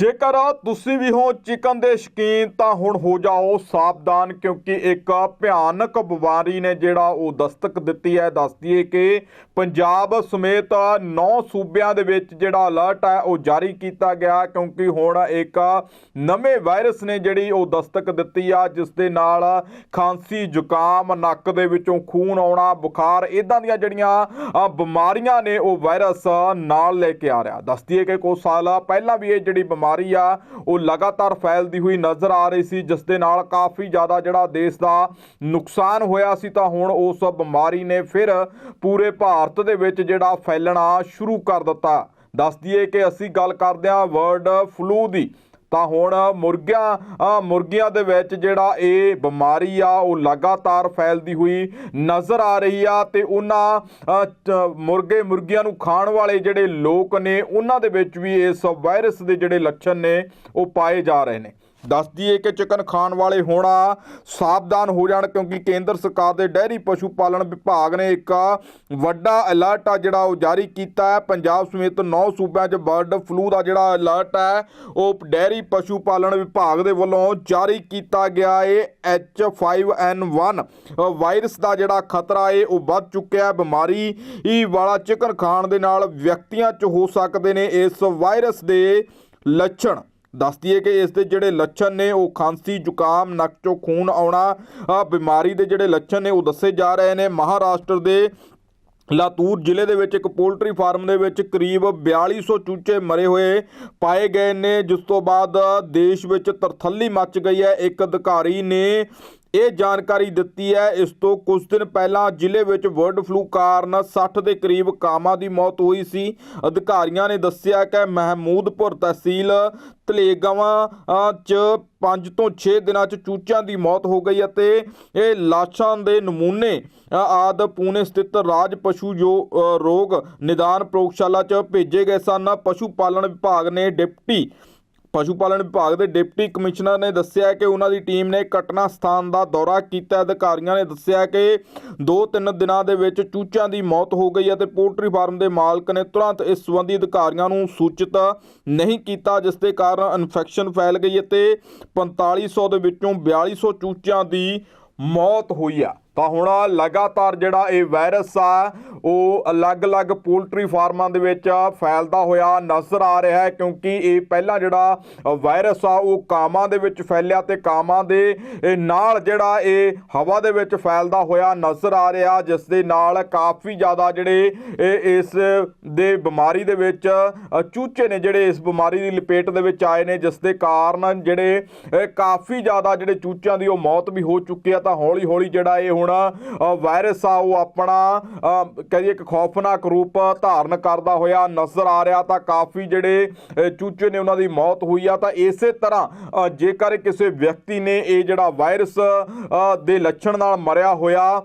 ਜੇਕਰ ਤੁਸੀਂ ਵੀ ਹੋ ਚਿਕਨ ਦੇ ਸ਼ੌਕੀਨ, ਤਾਂ ਹੁਣ ਹੋ ਜਾਓ ਸਾਵਧਾਨ, ਕਿਉਂਕਿ ਇੱਕ ਭਿਆਨਕ ਬਿਮਾਰੀ ਨੇ ਜਿਹੜਾ ਉਹ ਦਸਤਕ ਦਿੱਤੀ ਹੈ। ਦੱਸਦੀ ਹੈ ਕਿ ਪੰਜਾਬ ਸਮੇਤ 9 ਸੂਬਿਆਂ ਦੇ ਵਿੱਚ ਜਿਹੜਾ ਅਲਰਟ ਹੈ, ਉਹ ਜਾਰੀ ਕੀਤਾ ਗਿਆ, ਕਿਉਂਕਿ ਹੁਣ ਇੱਕ ਨਵੇਂ ਵਾਇਰਸ ਨੇ ਜਿਹੜੀ ਉਹ ਦਸਤਕ ਦਿੱਤੀ ਆ, ਜਿਸ ਦੇ ਨਾਲ ਖਾਂਸੀ, ਜ਼ੁਕਾਮ, ਨੱਕ ਦੇ ਵਿੱਚੋਂ ਖੂਨ ਆਉਣਾ, ਬੁਖਾਰ ਇਦਾਂ ਦੀਆਂ ਜਿਹੜੀਆਂ ਬਿਮਾਰੀਆਂ ਨੇ ਉਹ ਵਾਇਰਸ ਨਾਲ ਲੈ ਕੇ ਆ ਰਿਹਾ। ਦੱਸਦੀ ਹੈ ਕਿ ਕੁਝ ਸਾਲ ਪਹਿਲਾਂ ਵੀ ਇਹ ਜਿਹੜੀ ਬਿਮਾਰੀ ਆ। ਉਹ ਲਗਾਤਾਰ ਫੈਲਦੀ ਹੋਈ ਨਜ਼ਰ ਆ ਰਹੀ ਸੀ, ਜਿਸ ਦੇ ਨਾਲ ਕਾਫੀ ਜ਼ਿਆਦਾ ਜਿਹੜਾ ਦੇਸ਼ ਦਾ ਨੁਕਸਾਨ ਹੋਇਆ ਸੀ, ਤਾਂ ਹੁਣ ਉਸ ਬਿਮਾਰੀ ਨੇ ਫਿਰ ਪੂਰੇ ਭਾਰਤ ਦੇ ਵਿੱਚ ਜਿਹੜਾ ਫੈਲਣਾ ਸ਼ੁਰੂ ਕਰ ਦਿੱਤਾ। ਦੱਸ ਦਈਏ ਕਿ ਅਸੀਂ ਗੱਲ ਕਰਦੇ ਹਾਂ ਵਰਡ ਫਲੂ ਦੀ। ਤਾਂ ਹੁਣ ਮੁਰਗਿਆਂ ਅ, ਮੁਰਗੀਆਂ ਦੇ ਵਿੱਚ ਜਿਹੜਾ ਇਹ ਬਿਮਾਰੀ ਆ ਉਹ ਲਗਾਤਾਰ ਫੈਲਦੀ ਹੋਈ ਨਜ਼ਰ ਆ ਰਹੀ ਆ ਤੇ ਉਹਨਾਂ ਚ- ਮੁਰਗੇ ਮੁਰਗੀਆਂ ਨੂੰ ਖਾਣ ਵਾਲੇ ਜਿਹੜੇ ਲੋਕ ਨੇ ਉਹਨਾਂ ਦੇ ਵਿੱਚ ਵੀ ਇਸ ਵਾਇਰਸ ਦੇ ਜਿਹੜੇ ਲੱਛਣ ਨੇ ਉਹ ਪਾਏ ਜਾ ਰਹੇ ਨੇ। ਦੱਸ ਦਈਏ ਕਿ ਚਿਕਨ ਖਾਣ ਵਾਲੇ ਹੋਣਾ ਸਾਵਧਾਨ ਹੋ ਜਾਣ ਕਿਉਂਕਿ ਕੇਂਦਰ ਸਰਕਾਰ ਦੇ ਡੈਰੀ ਪਸ਼ੂ ਪਾਲਣ ਵਿਭਾਗ ਨੇ ਇੱਕ ਵੱਡਾ ਅਲਰਟ ਆ ਜਿਹੜਾ ਉਹ ਜਾਰੀ ਕੀਤਾ ਹੈ। ਪੰਜਾਬ ਸਮੇਤ 9 ਸੂਬਿਆਂ 'ਚ ਬਰਡ ਫਲੂ ਦਾ ਜਿਹੜਾ ਅਲਰਟ ਹੈ ਉਹ ਡੈਰੀ ਪਸ਼ੂ ਪਾਲਣ ਵਿਭਾਗ ਦੇ ਵੱਲੋਂ ਜਾਰੀ ਕੀਤਾ ਗਿਆ ਹੈ H5N1 ਅ, ਵਾਇਰਸ ਦਾ ਜਿਹੜਾ ਖਤਰਾ ਏ ਉਹ ਵੱਧ ਚੁੱਕਿਆ ਹੈ। ਬਿਮਾਰੀ ਇਹ ਵਾਲਾ ਚਿਕਨ ਖਾਣ ਦੇ ਨਾਲ ਵਿਅਕਤੀਆਂ 'ਚ ਹੋ ਸਕਦੇ ਨੇ ਇਸ ਵਾਇਰਸ ਦੇ ਲੱਛਣ। ਦੱਸਦੀ ਹੈ ਕਿ ਇਸ ਦੇ ਜਿਹੜੇ ਲੱਛਣ ਨੇ ਉਹ ਖਾਂਸੀ, ਜ਼ੁਕਾਮ ਨੱਕ ਚੋਂ ਖੂਨ ਆਉਣਾ ਬਿਮਾਰੀ ਦੇ ਜਿਹੜੇ ਲੱਛਣ ਨੇ ਉਹ ਦੱਸੇ ਜਾ ਰਹੇ ਨੇ। ਮਹਾਰਾਸ਼ਟਰ ਦੇ ਲਾਤੂਰ ਜ਼ਿਲ੍ਹੇ ਦੇ ਵਿੱਚ ਇੱਕ ਪੋਲਟਰੀ ਫਾਰਮ ਦੇ ਵਿੱਚ ਕਰੀਬ 4200 ਚੂਚੇ ਮਰੇ ਹੋਏ ਪਾਏ ਗਏ ਨੇ, ਜਿਸ ਤੋਂ ਬਾਅਦ ਦੇਸ਼ ਵਿੱਚ ਤਰਥੱਲੀ ਮੱਚ ਗਈ ਹੈ। ਇੱਕ ਅਧਿਕਾਰੀ ਨੇ ਇਹ ਜਾਣਕਾਰੀ ਦਿੱਤੀ ਹੈ ਇਸ ਤੋਂ ਕੁਝ ਦਿਨ ਪਹਿਲਾਂ ਜ਼ਿਲ੍ਹੇ ਵਿੱਚ ਬਰਡ ਫਲੂ ਕਾਰਨ 60 ਦੇ ਕਰੀਬ ਕਾਮਾਂ ਦੀ ਮੌਤ ਹੋਈ ਸੀ। ਅਧਿਕਾਰੀਆਂ ਨੇ ਦੱਸਿਆ ਕਿ ਮਹਿਮੂਦਪੁਰ ਤਹਿਸੀਲ ਤਲੇਗਾਵਾਂ ਚ 5 ਤੋਂ 6 ਦਿਨਾਂ ਚ ਚੂਚਿਆਂ ਦੀ ਮੌਤ ਹੋ ਗਈ ਅਤੇ ਇਹ ਲਾਸ਼ਾਂ ਦੇ ਨਮੂਨੇ ਅ, ਆਦ ਪੂਨੇ ਸਥਿਤ ਰਾਜ ਪਸ਼ੂ ਜੋ ਰੋਗ ਨਿਦਾਨ ਪ੍ਰਯੋਗਸ਼ਾਲਾ ਚ ਭੇਜੇ ਗਏ ਸਨ। ਪਸ਼ੂ ਪਾਲਣ ਵਿਭਾਗ ਨੇ ਡਿਪਟੀ ਪਸ਼ੂ ਪਾਲਣ ਵਿਭਾਗ ਦੇ ਡਿਪਟੀ ਕਮਿਸ਼ਨਰ ਨੇ ਦੱਸਿਆ ਕਿ ਉਹਨਾਂ ਦੀ ਟੀਮ ਨੇ ਘਟਨਾ ਸਥਾਨ ਦਾ ਦੌਰਾ ਕੀਤਾ। ਅਧਿਕਾਰੀਆਂ ਨੇ ਦੱਸਿਆ ਕਿ 2-3 ਦਿਨਾਂ ਦੇ ਵਿੱਚ ਚੂਚਿਆਂ ਦੀ ਮੌਤ ਹੋ ਗਈ ਅਤੇ ਪੋਲਟਰੀ ਫਾਰਮ ਦੇ ਮਾਲਕ ਨੇ ਤੁਰੰਤ ਇਸ ਸੰਬੰਧੀ ਅਧਿਕਾਰੀਆਂ ਨੂੰ ਸੂਚਿਤ ਨਹੀਂ ਕੀਤਾ, ਜਿਸ ਦੇ ਕਾਰਨ ਇਨਫੈਕਸ਼ਨ ਫੈਲ ਗਈ ਅਤੇ 4500 ਦੇ ਵਿੱਚੋਂ 4200 ਚੂਚਿਆਂ ਦੀ ਮੌਤ ਹੋਈ ਆ। ਤਾਂ ਹੁਣ ਲਗਾਤਾਰ ਜਿਹੜਾ ਇਹ ਵਾਇਰਸ ਆ, ਉਹ ਅਲੱਗ-ਅਲੱਗ ਪੋਲਟਰੀ ਫਾਰਮਾਂ ਦੇ ਵਿੱਚ ਫੈਲਦਾ ਹੋਇਆ ਨਜ਼ਰ ਆ ਰਿਹਾ ਹੈ, ਕਿਉਂਕਿ ਇਹ ਪਹਿਲਾਂ ਜਿਹੜਾ ਵਾਇਰਸ ਆ, ਉਹ ਕਾਮਾਂ ਦੇ ਵਿੱਚ ਫੈਲਿਆ ਤੇ ਕਾਮਾਂ ਦੇ ਨਾਲ ਜਿਹੜਾ ਇਹ ਹਵਾ ਦੇ ਵਿੱਚ ਫੈਲਦਾ ਹੋਇਆ ਨਜ਼ਰ ਆ ਰਿਹਾ, ਜਿਸ ਦੇ ਨਾਲ ਕਾਫੀ ਜ਼ਿਆਦਾ ਜਿਹੜੇ ਇਸ ਦੇ ਬਿਮਾਰੀ ਦੇ ਵਿੱਚ ਚੂਚੇ ਨੇ ਜਿਹੜੇ ਇਸ ਬਿਮਾਰੀ ਦੀ ਲਪੇਟ ਦੇ ਵਿੱਚ ਆਏ ਨੇ, ਜਿਸ ਦੇ ਕਾਰਨ ਜਿਹੜੇ ਕਾਫੀ ਜ਼ਿਆਦਾ ਜਿਹੜੇ ਚੂਚਿਆਂ ਦੀ ਉਹ ਮੌਤ ਵੀ ਹੋ ਚੁੱਕੀ ਆ, ਤਾਂ ਹੌਲੀ ਹੌਲੀ ਜਿਹੜਾ ਇਹ ਹੁਣ ਅ, ਵਾਇਰਸ ਆ ਉਹ ਆਪਣਾ ਅ, ਕਹੀਏ ਇੱਕ ਖੌਫਨਾਕ ਰੂਪ ਧਾਰਨ ਕਰਦਾ ਹੋਇਆ ਨਜ਼ਰ ਆ ਰਿਹਾ ਤਾਂ ਕਾਫੀ ਜਿਹੜੇ ਚੂਚੇ ਨੇ ਉਹਨਾਂ ਦੀ ਮੌਤ ਹੋਈ ਆ ਤਾਂ ਇਸੇ ਤਰ੍ਹਾਂ ਜੇਕਰ ਕਿਸੇ ਵਿਅਕਤੀ ਨੇ ਇਹ ਜਿਹੜਾ ਵਾਇਰਸ ਦੇ ਲੱਛਣ ਨਾਲ ਮਰਿਆ ਹੋਇਆ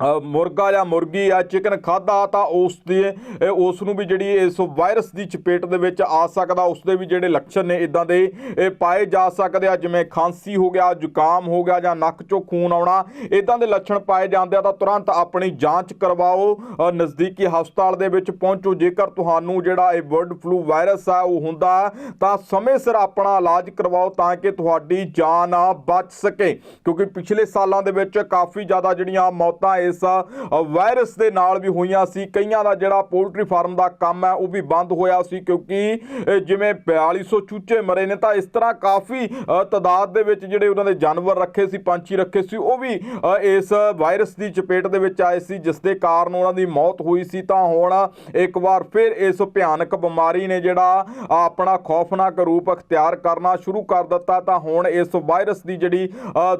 ਮੁਰਗਾ ਜਾਂ ਮੁਰਗੀ ਆ ਚਿਕਨ ਖਾਦਾ ਤਾਂ ਉਸ ਦੇ ਉਸ ਨੂੰ ਵੀ ਜਿਹੜੀ ਇਸ ਵਾਇਰਸ ਦੀ ਚਪੇਟ ਦੇ ਵਿੱਚ ਆ ਸਕਦਾ, ਉਸ ਦੇ ਵੀ ਜਿਹੜੇ ਲੱਛਣ ਨੇ ਇਦਾਂ ਦੇ, ਇਹ ਪਾਏ ਜਾ ਸਕਦੇ ਆ, ਜਿਵੇਂ ਖਾਂਸੀ ਹੋ ਗਿਆ, ਜ਼ੁਕਾਮ ਹੋ ਗਿਆ ਜਾਂ ਨੱਕ ਚੋਂ ਖੂਨ ਆਉਣਾ, ਇਦਾਂ ਦੇ ਲੱਛਣ ਪਾਏ ਜਾਂਦੇ ਆ, ਤਾਂ ਤੁਰੰਤ ਆਪਣੀ ਜਾਂਚ ਕਰਵਾਓ ਨਜ਼ਦੀਕੀ ਹਸਪਤਾਲ ਦੇ ਵਿੱਚ ਪਹੁੰਚੋ, ਜੇਕਰ ਤੁਹਾਨੂੰ ਜਿਹੜਾ ਇਹ ਬਰਡ ਫਲੂ ਵਾਇਰਸ ਆ, ਉਹ ਹੁੰਦਾ, ਤਾਂ ਸਮੇਂ ਸਿਰ ਆਪਣਾ ਇਲਾਜ ਕਰਵਾਓ, ਤਾਂ ਕਿ ਤੁਹਾਡੀ ਜਾਨ ਬਚ ਸਕੇ, ਕਿਉਂਕਿ ਪਿਛਲੇ ਸਾਲਾਂ ਦੇ ਵਿੱਚ ਕਾਫੀ ਜ਼ਿਆਦਾ ਜਿਹੜੀਆਂ ਮੌਤਾਂ ਇਸ ਵਾਇਰਸ ਦੇ ਨਾਲ ਵੀ ਹੋਈਆਂ ਸੀ। ਕਈਆਂ ਦਾ ਜਿਹੜਾ ਪੋਲਟਰੀ ਫਾਰਮ ਦਾ ਕੰਮ ਹੈ ਉਹ ਵੀ ਬੰਦ ਹੋਇਆ ਸੀ ਕਿਉਂਕਿ ਅ, ਜਿਵੇਂ 4200 ਚੂਚੇ ਮਰੇ ਨੇ ਤਾਂ ਇਸ ਤਰ੍ਹਾਂ ਕਾਫੀ ਅ, ਤਾਦਾਦ ਦੇ ਵਿੱਚ ਜਿਹੜੇ ਉਹਨਾਂ ਦੇ ਜਾਨਵਰ ਰੱਖੇ ਸੀ ਪੰਛੀ ਰੱਖੇ ਸੀ ਉਹ ਵੀ ਇਸ ਵਾਇਰਸ ਦੀ ਚਪੇਟ ਦੇ ਵਿੱਚ ਆਏ ਸੀ ਜਿਸ ਦੇ ਕਾਰਨ ਉਹਨਾਂ ਦੀ ਮੌਤ ਹੋਈ ਸੀ। ਤਾਂ ਹੁਣ ਇੱਕ ਵਾਰ ਫਿਰ ਇਸ ਭਿਆਨਕ ਬਿਮਾਰੀ ਨੇ ਜਿਹੜਾ ਆਪਣਾ ਖੌਫਨਾਕ ਰੂਪ ਅਖਤਿਆਰ ਕਰਨਾ ਸ਼ੁਰੂ ਕਰ ਦਿੱਤਾ। ਤਾਂ ਹੁਣ ਇਸ ਵਾਇਰਸ ਦੀ ਜਿਹੜੀ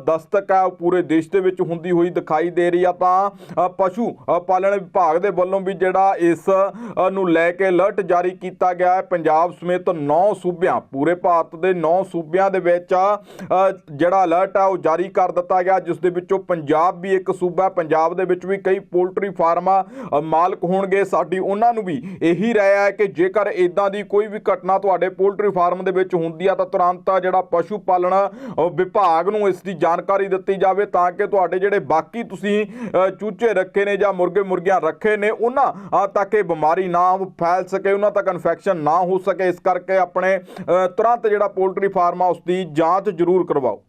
ਦਸਤਕ ਹੈ ਉਹ ਪੂਰੇ ਦੇਸ਼ ਦੇ ਵਿੱਚ ਹੁੰਦੀ ਹੋਈ ਦਿਖਾਈ ਦੇ ਰਹੀ ਆ। ਤਾਂ ਅ, ਪਸ਼ੂ ਪਾਲਣ ਵਿਭਾਗ ਦੇ ਵੱਲੋਂ ਵੀ ਜਿਹੜਾ ਇਸ ਨੂੰ ਲੈ ਕੇ ਅਲਰਟ ਜਾਰੀ ਕੀਤਾ ਗਿਆ ਹੈ। ਪੰਜਾਬ ਸਮੇਤ 9 ਸੂਬਿਆਂ ਪੂਰੇ ਭਾਰਤ ਦੇ 9 ਸੂਬਿਆਂ ਦੇ ਵਿੱਚ ਜਿਹੜਾ ਅਲਰਟ ਹੈ ਉਹ ਜਾਰੀ ਕਰ ਦਿੱਤਾ ਗਿਆ ਜਿਸ ਦੇ ਵਿੱਚੋਂ ਪੰਜਾਬ ਵੀ ਇੱਕ ਸੂਬਾ ਪੰਜਾਬ ਦੇ ਵਿੱਚ ਵੀ ਕਈ ਪੋਲਟਰੀ ਫਾਰਮ ਮਾਲਕ ਹੋਣਗੇ। ਸਾਡੀ ਉਹਨਾਂ ਨੂੰ ਵੀ ਇਹੀ ਰਾਇ ਹੈ ਕਿ ਜੇਕਰ ਇਦਾਂ ਦੀ ਕੋਈ ਵੀ ਘਟਨਾ ਤੁਹਾਡੇ ਪੋਲਟਰੀ ਫਾਰਮ ਦੇ ਵਿੱਚ ਹੁੰਦੀ ਆ ਤਾਂ ਤੁਰੰਤ ਜਿਹੜਾ ਪਸ਼ੂ ਪਾਲਣ ਵਿਭਾਗ ਨੂੰ ਇਸ ਦੀ ਜਾਣਕਾਰੀ ਦਿੱਤੀ ਜਾਵੇ ਤਾਂ ਕਿ ਤੁਹਾਡੇ ਜਿਹੜੇ ਬਾਕੀ ਤੁਸੀਂ ਚੂਚੇ ਰੱਖੇ ਨੇ ਜਾਂ ਮੁਰਗੇ ਮੁਰਗੀਆਂ ਰੱਖੇ ਨੇ, ਉਹਨਾਂ ਤੱਕ ਇਹ ਬਿਮਾਰੀ ਨਾ ਫੈਲ ਸਕੇ, ਉਹਨਾਂ ਤੱਕ ਇਨਫੈਕਸ਼ਨ ਨਾ ਹੋ ਸਕੇ। ਇਸ ਕਰਕੇ ਆਪਣੇ ਤੁਰੰਤ ਜਿਹੜਾ ਪੋਲਟਰੀ ਫਾਰਮ ਆ ਉਸ ਦੀ ਜਾਂਚ ਜ਼ਰੂਰ ਕਰਵਾਓ।